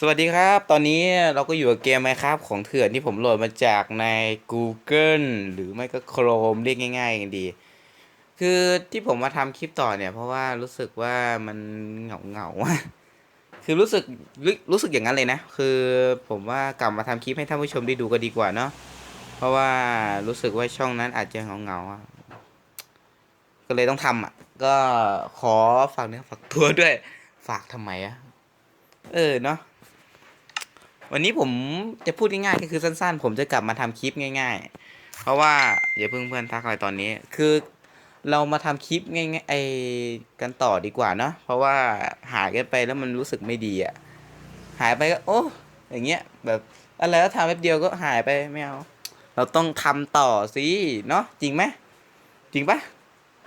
สวัสดีครับ ตอนนี้เราก็อยู่กับเกม Minecraft ของเถื่อนที่ผมโหลดมาจากใน Google หรือไม่ก็ Chrome เรียกง่ายๆกันดี คือที่ผมมาทำคลิปต่อเนี่ย เพราะว่ารู้สึกว่ามันเหงาเหงาคือรู้สึกรู้สึกอย่างนั้นเลยนะ คือผมว่ากลับมาทำคลิปให้ท่านผู้ชมได้ดูก็ดีกว่าเนาะ เพราะว่ารู้สึกว่าช่องนั้นอาจจะเหงาเหงาก็เลยต้องทำอะ ก็ขอฝากเนื้อฝากตัวด้วย ฝากทำไมอะเออเนาะ วันนี้ผมจะพูดง่ายๆก็คือสั้นๆ ผมจะกลับมาทำคลิปง่าย ๆ เพราะว่าอย่าเพิ่งเพื่อนทักอะไรตอนนี้ คือเรามาทำคลิปง่ายๆไอ้กันต่อดีกว่าเนาะเพราะว่าหายกันไปแล้วมันรู้สึกไม่ดีอะหายไปก็โอ้อย่างเงี้ยแบบอะไรก็ทำแป๊บเดียวก็หายไปไม่เอาเราต้องทำต่อสิเนาะจริงไหมจริงปะ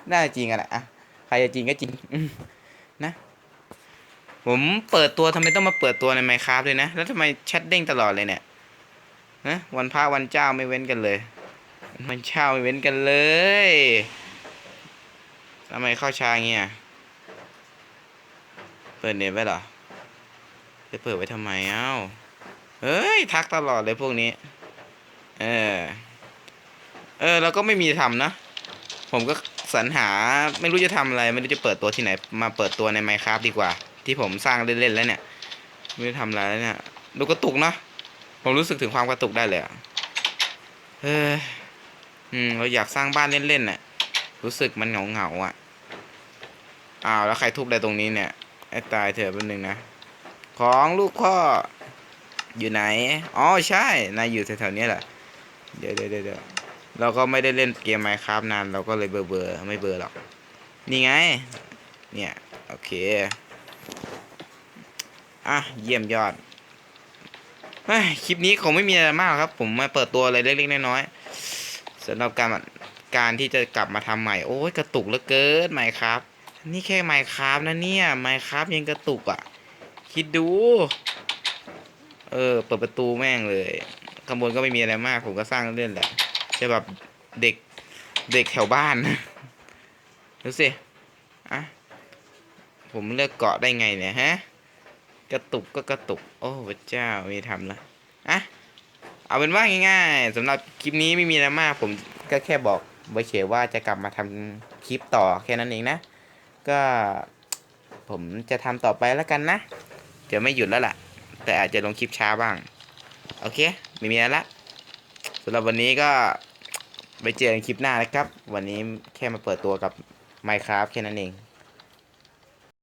น่าจะจริงอะแหละอะใครจะจริงก็จริงนะ ผมเปิดตัวทำไมต้องมาเปิดตัวในไมค์ครับเลยนะ แล้วทำไมแชทเด้งตลอดเลยเนี่ยนะวันพระวันเจ้าไม่เว้นกันเลยวันเช้าไม่เว้นกันเลยทำไมเข้าช้าเงี้ยเปิดเน็ตไว้เหรอจะเปิดไว้ทำไมเอ้าเฮ้ยทักตลอดเลยพวกนี้ เออ เออแล้วก็ไม่มีทำนะ ผมก็สรรหาไม่รู้จะทำอะไร ไม่รู้จะเปิดตัวที่ไหน มาเปิดตัวในไมค์ครับดีกว่า ที่ผมสร้างเล่นๆแล้วเนี่ย ไม่รู้ทำอะไรแล้วเนี่ยดูกระตุกเนาะผมรู้สึกถึงความกระตุกได้เลยอะเอออืมเราอยากสร้างบ้านเล่นๆน่ะ รู้สึกมันเหงาๆอะอ้าวแล้วใครทุบอะไรตรงนี้เนี่ยไอ้ตายเถอะเป็นหนึ่งนะของลูกพ่ออยู่ไหนอ๋อใช่นายอยู่แถวๆนี้แหละเดี๋ยวเดี๋ยวเดี๋ยวเราก็ไม่ได้เล่นเกมไมค์ครับนานเราก็เลยเบอร์เบอร์ไม่เบอร์หรอก นี่ไง เนี่ย โอเค อะเยี่ยมยอดคลิปนี้คงไม่มีอะไรมากครับ ผมมาเปิดตัวอะไรเล็กๆน้อยๆสำหรับการการที่จะกลับมาทำใหม่โอ้ยกระตุกเหลือเกินไมค์ครับ นี่แค่ไมค์ครับนะเนี่ยไมค์ครับยังกระตุกอะ คิดดู เออ เปิดประตูแม่งเลยข้างบนก็ไม่มีอะไรมาก ผมก็สร้างเล่นแหละใช่แบบเด็กเด็กแถวบ้านดูสิอะผมเลือกเกาะได้ไงเนี่ยฮะ กระตุกก็กระตุก โอ้พระเจ้าไม่ทำละอะเอาเป็นว่าง่ายๆสำหรับคลิปนี้ไม่มีอะไรมาก ผมก็แค่บอกไว้เฉยว่าจะกลับมาทำคลิปต่อแค่นั้นเองนะ ก็ผมจะทำต่อไปแล้วกันนะจะไม่หยุดแล้วล่ะ แต่อาจจะลงคลิปช้าบ้าง โอเค ไม่มีอะไรละสำหรับวันนี้ก็ไปเจอกันคลิปหน้านะครับ วันนี้แค่มาเปิดตัวกับ Minecraft แค่นั้นเอง